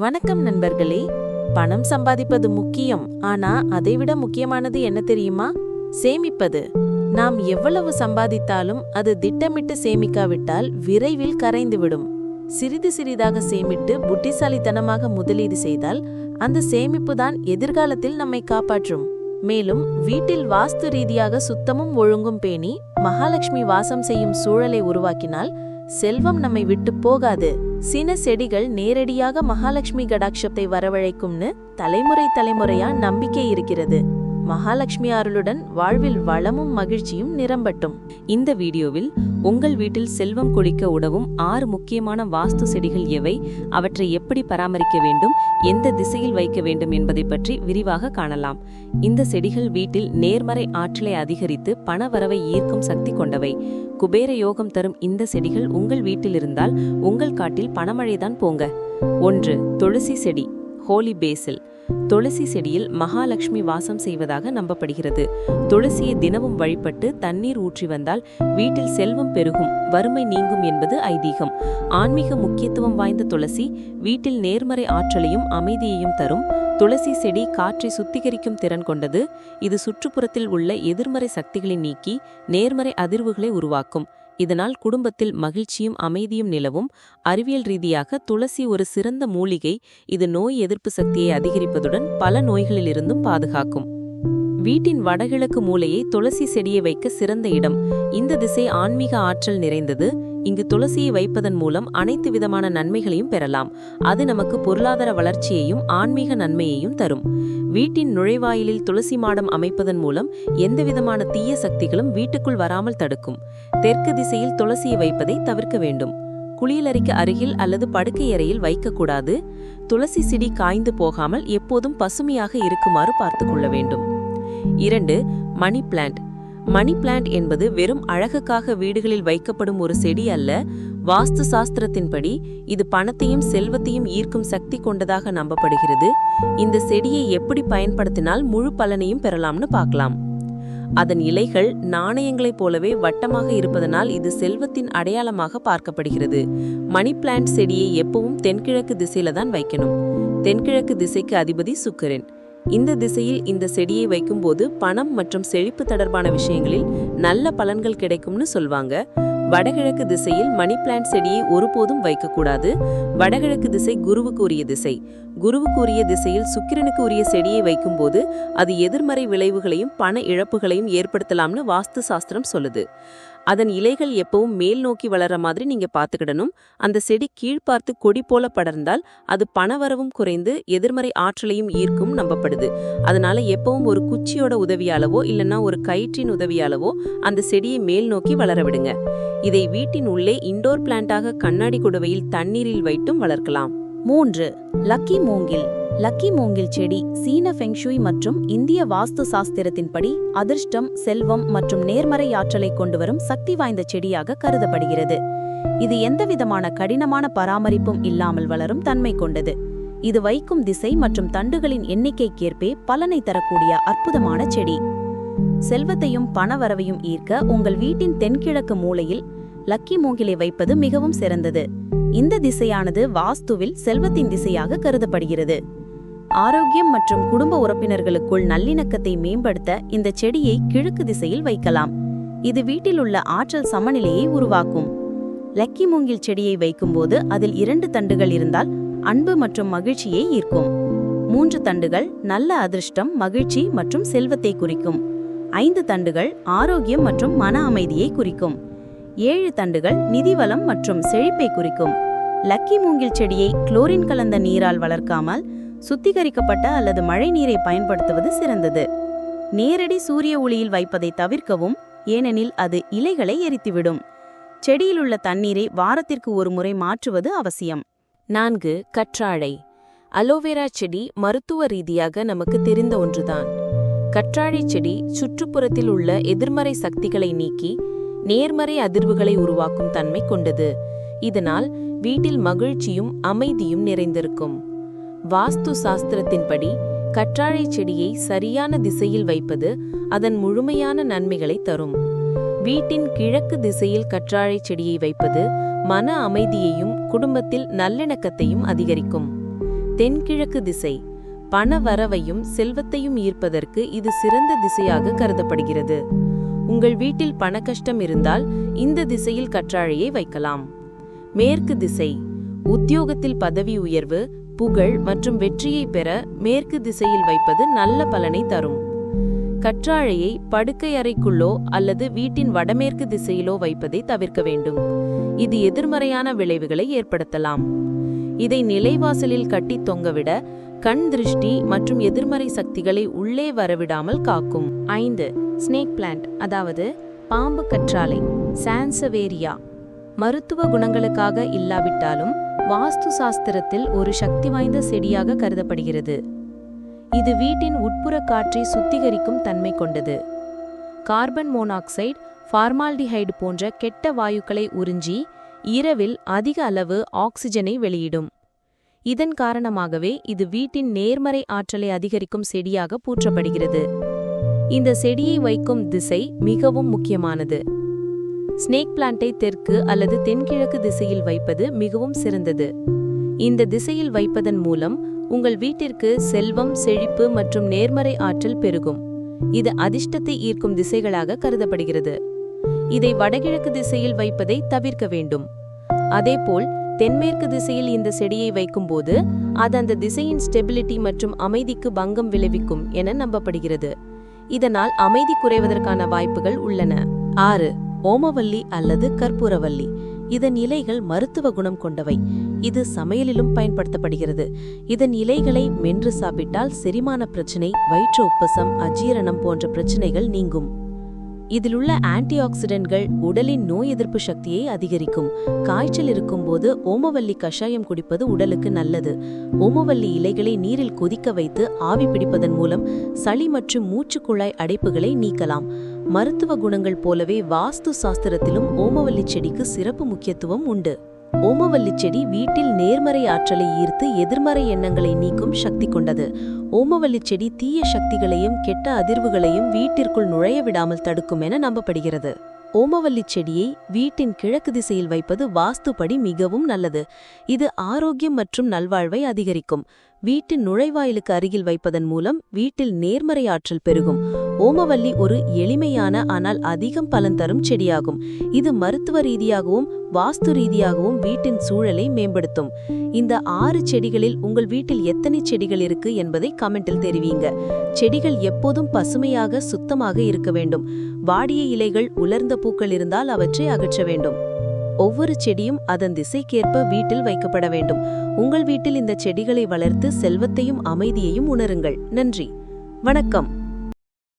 வணக்கம் நண்பர்களே. பணம் சம்பாதிப்பது முக்கியம். ஆனா அதைவிட முக்கியமானது என்ன தெரியுமா? சேமிப்பது. நாம் எவ்வளவு சம்பாதித்தாலும் அது திட்டமிட்டு சேமிக்காவிட்டால் விரைவில் கரைந்துவிடும். சிறிது சிறிதாக சேமிட்டு புத்திசாலித்தனமாக முதலீடு செய்தால் அந்த சேமிப்பு தான் எதிர்காலத்தில் நம்மை காப்பாற்றும். மேலும் வீட்டில் வாஸ்து ரீதியாக சுத்தமும் ஒழுங்கும் பேணி மகாலட்சுமி வாசம் செய்யும் சூழலை உருவாக்கினால் செல்வம் நம்மை விட்டு போகாது. சின செடிகள் நேரடியாக மகாலட்சுமி கடாட்சத்தை வரவழைக்கும்னு தலைமுறை தலைமுறையா நம்பிக்கை இருக்கிறது. மகாலட்சுமி அருளுடன் வாழ்வில் வளமும் மகிழ்ச்சியும் நிரம்பட்டும். இந்த வீடியோவில் உங்கள் வீட்டில் செல்வம் கொழிக்க உதவும் ஆறு முக்கியமான வாஸ்து செடிகள் எவை அவற்றை எப்படி பராமரிக்க வேண்டும் எந்த திசையில் வைக்க வேண்டும் என்பதை பற்றி விரிவாக காணலாம். இந்த செடிகள் வீட்டில் நேர்மறை ஆற்றலை அதிகரித்து பணவரவை ஈர்க்கும் சக்தி கொண்டவை. குபேர யோகம் தரும் இந்த செடிகள் உங்கள் வீட்டில் இருந்தால் உங்கள் காட்டில் பணமழைதான் போங்க. ஒன்று துளசி செடி ஹோலி பேசில். துளசி செடியில் மகாலட்சுமி வாசம் செய்வதாக நம்பப்படுகிறது. துளசியை தினமும் வழிபட்டு தண்ணீர் ஊற்றி வந்தால் வீட்டில் செல்வம் பெருகும் வறுமை நீங்கும் என்பது ஐதீகம். ஆன்மீக முக்கியத்துவம் வாய்ந்த துளசி வீட்டில் நேர்மறை ஆற்றலையும் அமைதியையும் தரும். துளசி செடி காற்றை சுத்திகரிக்கும் திறன் கொண்டது. இது சுற்றுப்புறத்தில் உள்ள எதிர்மறை சக்திகளை நீக்கி நேர்மறை அதிர்வுகளை உருவாக்கும். இதனால் குடும்பத்தில் மகிழ்ச்சியும் அமைதியும் நிலவும். அறிவியல் ரீதியாக துளசி ஒரு சிறந்த மூலிகை. இது நோய் எதிர்ப்பு சக்தியை அதிகரிப்பதுடன் பல நோய்களிலிருந்தும் பாதுகாக்கும். வீட்டின் வடகிழக்கு மூலையை துளசி செடியை வைக்க சிறந்த இடம். இந்த திசை ஆன்மீக ஆற்றல் நிறைந்தது. இங்கு துளசியை வைப்பதன் மூலம் அனைத்து விதமான நன்மைகளையும் பெறலாம். அது நமக்கு பொருளாதார வளர்ச்சியையும் ஆன்மீக நன்மையையும் தரும். வீட்டின் நுழைவாயிலில் துளசி மாடம் அமைப்பதன் மூலம் எந்தவிதமான தீய சக்திகளும் வீட்டுக்குள் வராமல் தடுக்கும். தெற்கு திசையில் துளசியை வைப்பதை தவிர்க்க வேண்டும். குளியலறைக்கு அருகில் அல்லது படுக்கை அறையில் வைக்கக்கூடாது துளசி செடி காய்ந்து போகாமல் எப்போதும் பசுமையாக இருக்குமாறு பார்த்து கொள்ள வேண்டும். இரண்டு மணி பிளான்ட். மணி பிளான்ட் என்பது வெறும் அழகுக்காக வீடுகளில் வைக்கப்படும் ஒரு செடி அல்ல வாஸ்து சாஸ்திரத்தின்படி இது பணத்தையும் செல்வத்தையும் ஈர்க்கும் சக்தி கொண்டதாக நம்பப்படுகிறது. இந்த செடியை எப்படி பயன்படுத்தினால் முழு பலனையும் பெறலாம்னு பார்க்கலாம். அதன் இலைகள் நாணயங்களைப் போலவே வட்டமாக இருப்பதனால் இது செல்வத்தின் அடையாளமாக பார்க்கப்படுகிறது. மணி பிளான்ட் செடியை எப்பவும் தென்கிழக்கு திசையில தான் வைக்கணும். தென்கிழக்கு திசைக்கு அதிபதி சுக்கரன். இந்த திசையில் இந்த செடியை வைக்கும்போது பணம் மற்றும் செழிப்பு தொடர்பான விஷயங்களில் நல்ல பலன்கள் கிடைக்கும்னு சொல்வாங்க. வடகிழக்கு திசையில் மணி பிளான்ட் செடியை ஒருபோதும் வைக்கக்கூடாது. வடகிழக்கு திசை குருவுக்கு உரிய திசை. குருவுக்கு உரிய திசையில் சுக்கிரனுக்கு உரிய செடியை வைக்கும்போது அது எதிர்மறை விளைவுகளையும் பண இழப்புகளையும் ஏற்படுத்தலாம்னு வாஸ்து சாஸ்திரம் சொல்லுது. அதன் இலைகள் எப்பவும் மேல் நோக்கி வளர மாதிரி நீங்க பார்த்துக்கிடணும். அந்த செடி கீழ்பார்த்து கொடி போல படர்ந்தால் அது பணவரவும் குறைந்து எதிர்மறை ஆற்றலையும் ஈர்க்கும் நம்பப்படுது. அதனால எப்பவும் ஒரு குச்சியோட உதவியாலவோ இல்லைன்னா ஒரு கயிற்றின் உதவியாலவோ அந்த செடியை மேல் நோக்கி வளர விடுங்க. இதை வீட்டின் உள்ளே இண்டோர் பிளான்ட்டாக கண்ணாடி குடுவையில் தண்ணீரில் வைத்தும் வளர்க்கலாம். மூன்று லக்கி மூங்கில். லக்கி மூங்கில் செடி சீன ஃபெங்ஷுய் மற்றும் இந்திய வாஸ்து சாஸ்திரத்தின்படி அதிர்ஷ்டம் செல்வம் மற்றும் நேர்மறை ஆற்றலை கொண்டுவரும் சக்தி வாய்ந்த செடியாக கருதப்படுகிறது. இது எந்தவிதமான கடினமான பராமரிப்பும் இல்லாமல் வளரும் தன்மை கொண்டது. இது வைக்கும் திசை மற்றும் தண்டுகளின் எண்ணிக்கைக்கேற்பே பலனை தரக்கூடிய அற்புதமான செடி. செல்வத்தையும் பணவரவையும் ஈர்க்க உங்கள் வீட்டின் தென்கிழக்கு மூலையில் லக்கி மூங்கிலை வைப்பது மிகவும் சிறந்தது. இந்த திசையானது வாஸ்துவில் செல்வத்தின் திசையாக கருதப்படுகிறது. ஆரோக்கியம் மற்றும் குடும்ப உறுப்பினர்களுக்குள் நல்லிணக்கத்தை மேம்படுத்த இந்த செடியை கிழக்கு திசையில் வைக்கலாம். இது வீட்டில் உள்ள ஆற்றல் சமநிலையை உருவாக்கும். லக்கி மூங்கில் செடியை வைக்கும்போது அதில் இரண்டு தண்டுகள் இருந்தால் அன்பு மற்றும் மகிழ்ச்சியை ஈர்க்கும். மூன்று தண்டுகள் நல்ல அதிர்ஷ்டம் மகிழ்ச்சி மற்றும் செல்வத்தை குறிக்கும். ஐந்து தண்டுகள் ஆரோக்கியம் மற்றும் மன அமைதியை குறிக்கும். ஏழு தண்டுகள் நிதிவளம் மற்றும் செழிப்பை குறிக்கும். லக்கி மூங்கில் செடியை குளோரின் கலந்த நீரால் வளர்க்காமல் சுத்திகரிக்கப்பட்ட அல்லது மழை நீரை பயன்படுத்துவது சிறந்தது. நேரடி சூரிய ஒளியில் வைப்பதை தவிர்க்கவும் ஏனெனில் அது இலைகளை எரித்துவிடும். செடியிலுள்ள தண்ணீரை வாரத்திற்கு ஒரு முறை மாற்றுவது அவசியம். நான்கு கற்றாழை. அலோவேரா செடி மருத்துவ ரீதியாக நமக்கு தெரிந்த ஒன்றுதான். கற்றாழை செடி சுற்றுப்புறத்தில் உள்ள எதிர்மறை சக்திகளை நீக்கி நேர்மறை அதிர்வுகளை உருவாக்கும் தன்மை கொண்டது. இதனால் வீட்டில் மகிழ்ச்சியும் அமைதியும் நிறைந்திருக்கும். வாஸ்து சாஸ்திரத்தின்படி கற்றாழை செடியை சரியான திசையில் வைப்பது அதன் முழுமையான நன்மைகளை தரும். வீட்டின் கிழக்கு திசையில் கற்றாழை செடியை வைப்பது மன அமைதியையும் குடும்பத்தில் நல்லிணக்கத்தையும் அதிகரிக்கும். தென்கிழக்கு திசை பண வரவையும் செல்வத்தையும் ஈர்ப்பதற்கு இது சிறந்த திசையாக கருதப்படுகிறது. உங்கள் வீட்டில் பண கஷ்டம் இருந்தால் இந்த திசையில் கற்றாழையை வைக்கலாம். மேற்கு திசை உத்தியோகத்தில் பதவி உயர்வு புகழ் மற்றும் வெற்றியை பெற மேற்கு திசையில் வைப்பது நல்ல பலனை தரும். கற்றாழையை படுக்கை அறைக்குள்ளோ அல்லது வீட்டின் வடமேற்கு திசையிலோ வைப்பதை தவிர்க்க வேண்டும். இது எதிர்மறையான விளைவுகளை ஏற்படுத்தலாம். இதை நிலைவாசலில் கட்டி தொங்கவிட கண் திருஷ்டி மற்றும் எதிர்மறை சக்திகளை உள்ளே வரவிடாமல் காக்கும். ஐந்து ஸ்னேக் பிளான்ட் அதாவது பாம்பு கற்றாழை சான்சவேரியா. மருத்துவ குணங்களுக்காக இல்லாவிட்டாலும் வாஸ்து சாஸ்திரத்தில் ஒரு சக்தி வாய்ந்த செடியாக கருதப்படுகிறது. இது வீட்டின் உட்புற காற்றை சுத்திகரிக்கும் தன்மை கொண்டது. கார்பன் மோனாக்சைடு ஃபார்மால்டிஹைடு போன்ற கெட்ட வாயுக்களை உறிஞ்சி இரவில் அதிக அளவு ஆக்சிஜனை வெளியிடும். இதன் காரணமாகவே இது வீட்டின் நேர்மறை ஆற்றலை அதிகரிக்கும் செடியாக போற்றப்படுகிறது. இந்த செடியை வைக்கும் திசை மிகவும் முக்கியமானது. ஸ்னேக் பிளான்ட்டை தெற்கு அல்லது தென்கிழக்கு திசையில் வைப்பது மிகவும் சிறந்தது. இந்த திசையில் வைப்பதன் மூலம் உங்கள் வீட்டிற்கு செல்வம் செழிப்பு மற்றும் நேர்மறை ஆற்றல் பெருகும். இது அதிர்ஷ்டத்தை ஈர்க்கும் திசைகளாக கருதப்படுகிறது. இதை வடகிழக்கு திசையில் வைப்பதை தவிர்க்க வேண்டும். அதேபோல் தென்மேற்கு திசையில் இந்த செடியை வைக்கும்போது அது அந்த திசையின் ஸ்டெபிலிட்டி மற்றும் அமைதிக்கு பங்கம் விளைவிக்கும் என நம்பப்படுகிறது. இதனால் அமைதி குறைவதற்கான வாய்ப்புகள் உள்ளன. ஆறு. ஓமவல்லி அல்லது கற்பூரவல்லி. இதன் இலைகள் மருத்துவ குணம் கொண்டவை. இது சமையலிலும் பயன்படுத்தப்படுகிறது. இதன் இலைகளை மென்று சாப்பிட்டால் செரிமான பிரச்சனை வயிற்று உப்பசம் அஜீரணம் போன்ற பிரச்சனைகள் நீங்கும். இதிலுள்ள ஆன்டி ஆக்சிடென்ட்கள் உடலின் நோய் எதிர்ப்பு சக்தியை அதிகரிக்கும். காய்ச்சல் இருக்கும்போது ஓமவல்லி கஷாயம் குடிப்பது உடலுக்கு நல்லது. ஓமவல்லி இலைகளை நீரில் கொதிக்க வைத்து ஆவி பிடிப்பதன் மூலம் சளி மற்றும் மூச்சுக்குழாய் அடைப்புகளை நீக்கலாம். மருத்துவ குணங்கள் போலவே வாஸ்து சாஸ்திரத்திலும் ஓமவல்லி செடிக்கு சிறப்பு முக்கியத்துவம் உண்டு. ஓமவல்லி செடி வீட்டில் நேர்மறை ஆற்றலை ஈர்த்து எதிர்மறை எண்ணங்களை நீக்கும் சக்தி கொண்டது. ஓமவல்லி செடி தீய சக்திகளையும் கெட்ட அதிர்வுகளையும் வீட்டிற்குள் நுழைய விடாமல் தடுக்கும் என நம்பப்படுகிறது. ஓமவல்லி செடியை வீட்டின் கிழக்கு திசையில் வைப்பது வாஸ்துப்படி மிகவும் நல்லது. இது ஆரோக்கியம் மற்றும் நல்வாழ்வை அதிகரிக்கும். வீட்டின் நுழைவாயிலுக்கு அருகில் வைப்பதன் மூலம் வீட்டில் நேர்மறை ஆற்றல் பெருகும். ஓமவல்லி ஒரு எளிமையான ஆனால் அதிகம் பலன் தரும் செடியாகும். இது மருத்துவ ரீதியாகவும் வாஸ்து ரீதியாகவும் வீட்டின் சூழலை மேம்படுத்தும். இந்த ஆறு செடிகளில் உங்கள் வீட்டில் எத்தனை செடிகள் இருக்கு என்பதை கமெண்டில் தெரிவிங்க. செடிகள் எப்போதும் பசுமையாக சுத்தமாக இருக்க வேண்டும். வாடிய இலைகள் உலர்ந்த பூக்கள் இருந்தால் அவற்றை அகற்ற வேண்டும். ஒவ்வொரு செடியும் அதன் திசைக்கேற்ப வீட்டில் வைக்கப்பட வேண்டும். உங்கள் வீட்டில் இந்த செடிகளை வளர்த்து செல்வத்தையும் அமைதியையும் உணருங்கள். நன்றி. வணக்கம்.